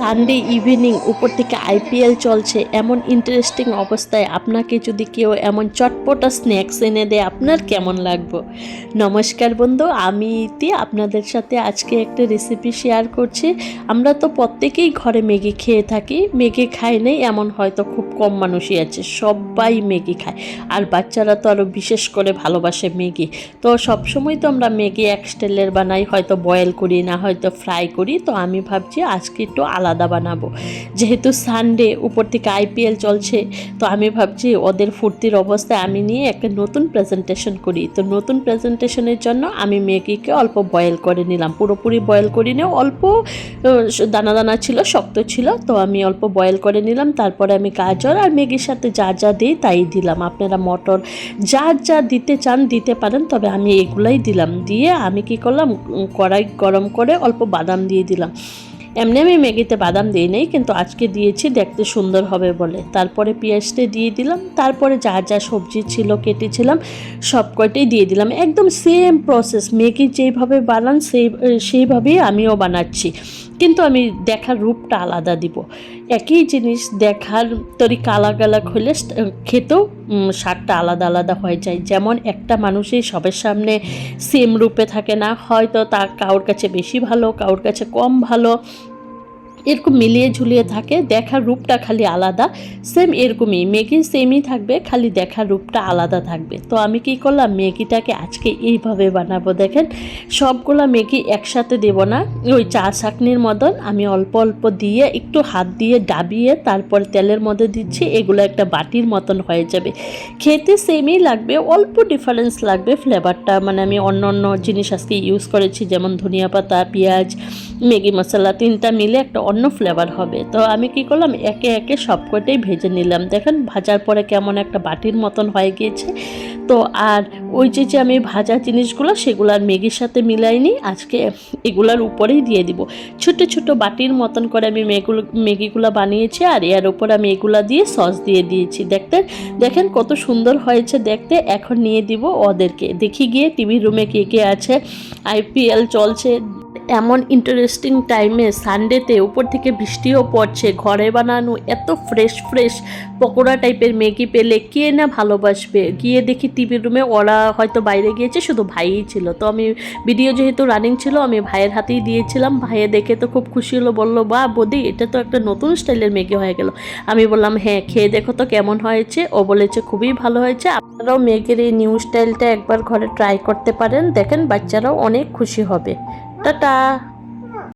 Sunday evening উপর থেকে IPL চলছে, এমন ইন্টারেস্টিং অবস্থায় আপনাকে যদি কেউ এমন চটপটা স্ন্যাক্স এনে দেয়, আপনার কেমন লাগবে? নমস্কার বন্ধু, আমি ইতি, আপনাদের সাথে আজকে একটা রেসিপি শেয়ার করছি। আমরা তো প্রত্যেকেই ঘরে ম্যাগি খেয়ে থাকি, ম্যাগি খাই নেই, এমন হয়তো খুব কম মানুষই আছে, সবাই ম্যাগি খায়। আর বাচ্চারা তো আরও বিশেষ করে ভালোবাসে ম্যাগি। তো সবসময় তো আমরা ম্যাগি এক স্টাইলের বানাই, হয়তো বয়েল করি না, হয়তো ফ্রাই করি। তো আমি ভাবছি আজকে একটু আলাদা বানাবো। যেহেতু সানডে উপর থেকে আইপিএল চলছে, তো আমি ভাবছি ওদের ফুর্তির অবস্থায় আমি নিয়ে একটা নতুন প্রেজেন্টেশন করি। তো নতুন প্রেজেন্টেশনের জন্য আমি ম্যাগিকে অল্প বয়েল করে নিলাম। পুরোপুরি বয়েল করি না, অল্প দানা দানা ছিল, শক্ত ছিল, তো আমি অল্প বয়েল করে নিলাম। তারপরে আমি গাজর আর ম্যাগির সাথে যা যা দিই তাই দিলাম। আপনারা মটর যা যা দিতে চান দিতে পারেন, তবে আমি এগুলাই দিলাম। দিয়ে আমি কি করলাম, কড়াই গরম করে অল্প বাদাম দিয়ে দিলাম। এমনি আমি ম্যাগিতে বাদাম দিই নেই, কিন্তু আজকে দিয়েছি দেখতে সুন্দর হবে বলে। তারপরে পেঁয়াজটা দিয়ে দিলাম, তারপরে যা যা সবজি ছিল, কেটেছিলাম, সব কয়টাই দিয়ে দিলাম। একদম সেম প্রসেস ম্যাগি যেইভাবে বানান, সেই, সেইভাবেই আমিও বানাচ্ছি। কিন্তু আমি দেখার রূপটা আলাদা দিব। একই জিনিস দেখার তরিকা আলাগ আলাগ হলে খেতেও স্বাদটা আলাদা আলাদা হয়ে যায়। যেমন একটা মানুষই সবের সামনে সেম রূপে থাকে না, হয়তো তার কারোর কাছে বেশি ভালো, কারোর কাছে কম ভালো এরকম মিলিয়ে ঝুলিয়ে থাকে, দেখার রূপটা খালি আলাদা। সেম এরকমই ম্যাগি সেমই থাকবে, খালি দেখার রূপটা আলাদা থাকবে। তো আমি কি করলাম ম্যাগিটাকে আজকে এইভাবে বানাবো দেখেন। সবগুলা ম্যাগি একসাথে দেব না, ওই চা চাকনির মতন। আমি অল্প অল্প দিয়ে, একটু হাত দিয়ে ডাবিয়ে, তারপর তেলের মধ্যে দিচ্ছি, এগুলো একটা বাটির মতন হয়ে যাবে। খেতে সেমই লাগবে, অল্প ডিফারেন্স লাগবে ফ্লেভারটা মানে আমি অন্য অন্য জিনিস আজকে ইউজ করেছি, যেমন ধনিয়া পাতা, পেঁয়াজ ম্যাগি মশলা তিনটা মিলে একটা অন্য ফ্লেভার হবে। তো আমি কি করলাম, একে একে সব কটাই ভেজে নিলাম। দেখেন ভাজার পরে কেমন একটা বাটির মতন হয়ে গিয়েছে। তো আর ওই যে যে আমি ভাজা জিনিসগুলো, সেগুলো আর ম্যাগির সাথে মিলাইনি। আজকে এগুলার উপরেই দিয়ে দিব। ছোট ছোট বাটির মতন করে আমি মেগুলো ম্যাগিগুলো বানিয়েছি আর এর উপর আমি এগুলা দিয়ে সস দিয়ে দিয়েছি। দেখতে, দেখেন কত সুন্দর হয়েছে দেখতে। এখন নিয়ে দিব ওদেরকে। দেখি গিয়ে টিভি রুমে কে কে আছে। আইপিএল চলছে। এমন ইন্টারেস্টিং টাইমে সানডেতে উপর থেকে বৃষ্টিও পড়ছে, ঘরে বানানো এত ফ্রেশ ফ্রেশ পকোড়া টাইপের ম্যাগি পেলে কে না ভালোবাসবে? গিয়ে দেখি টিভি রুমে ওরা হয়তো বাইরে গিয়েছে, শুধু ভাইই ছিল। তো আমি ভিডিও যেহেতু রানিং ছিল, আমি ভাইয়ের হাতেই দিয়েছিলাম। ভাইয়ে দেখে তো খুব খুশি হলো, বলল বা বদি, এটা তো একটা নতুন স্টাইলের ম্যাগি হয়ে গেল। আমি বললাম হ্যাঁ খেয়ে দেখো তো কেমন হয়েছে। ও বলেছে, খুবই ভালো হয়েছে। আপনারাও ম্যাগির এই নিউ স্টাইলটা একবার ঘরে ট্রাই করতে পারেন। দেখেন, বাচ্চারাও অনেক খুশি হবে। 哒哒。